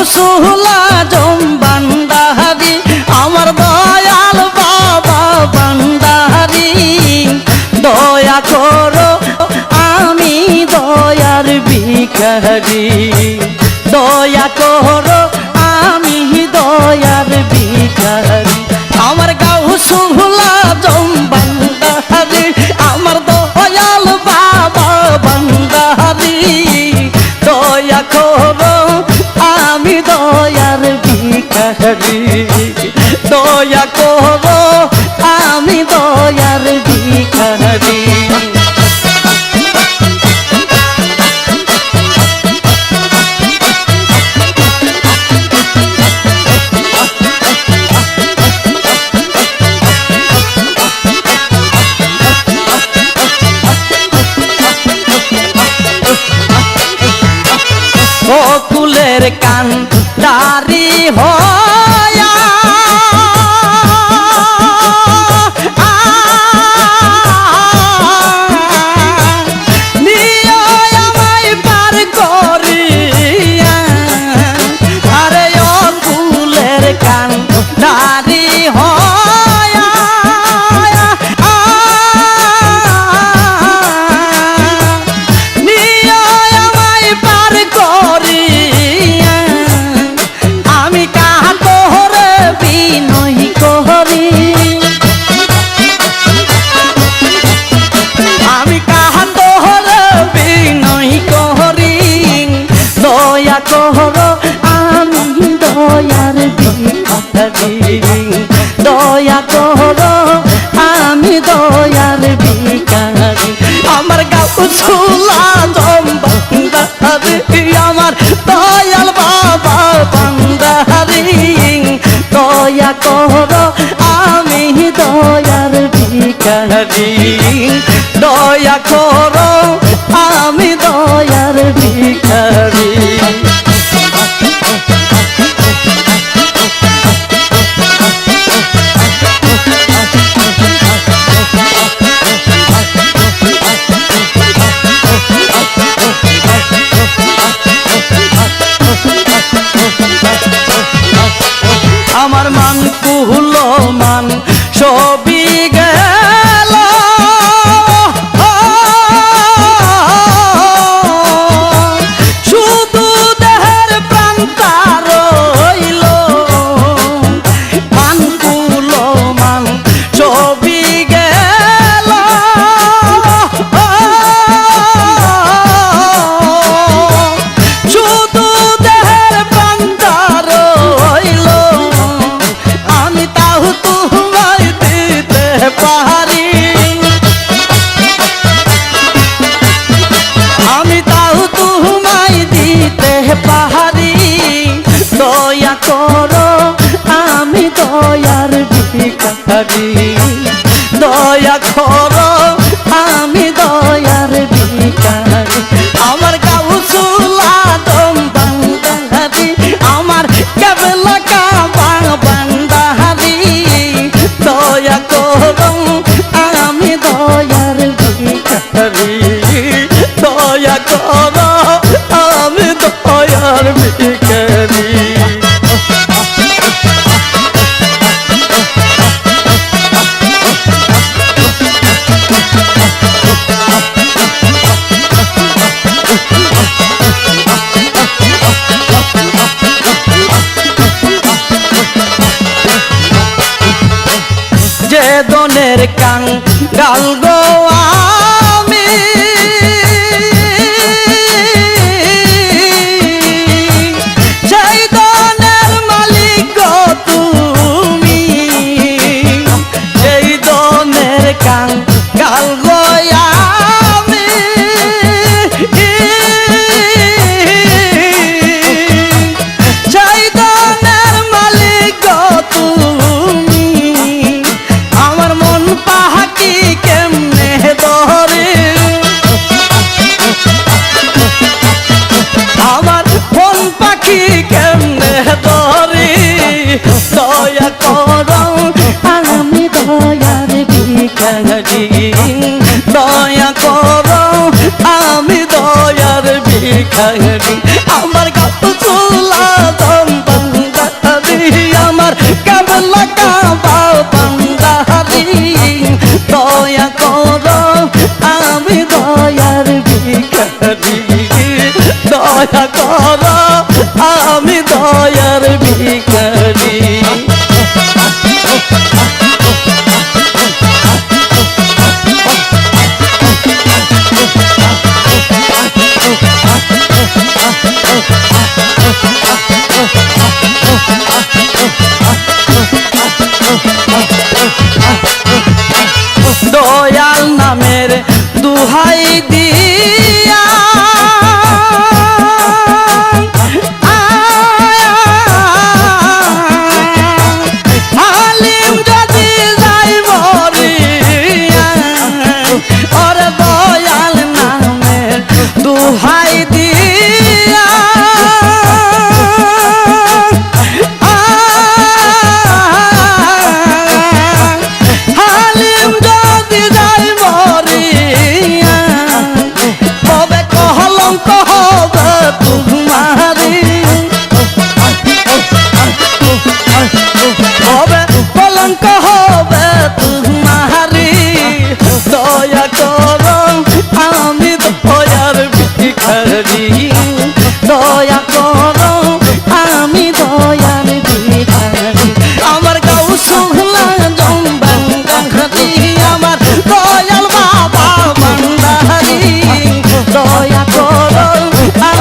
রসুলা জম বান্দাহারি আমার দয়াল বাবা বান্দাহারি দয়া করো আমি দয়ার ভিখারি। দয়া করো Americano. করো আমি দয়ার ভিকারি দয়া কর বেদনের কাঙ্গাল গো আমি। আমার গাত চুলা দম বন্দা আমার কাবলা কাবা বন্দা হারি। দয়া কর, আমি দয়ার ভিখারি। দয়া কর, আমি দয়ার ভিখারি। দয়া কর, আমি দয়ার ভিখারি দয়া কর, আমি দয়ার ভিখারি আমার গাউ শুনলা জম্বাঙ্গা খাতি আমার দয়াল বাবা ভান্ডারি দয়া কর,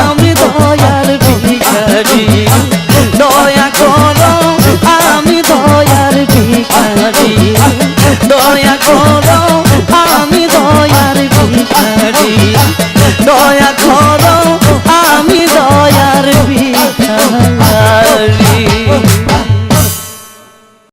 আমি দয়ার ভিখারি দয়া কর, আমি দয়ার ভিখারি দয়া করো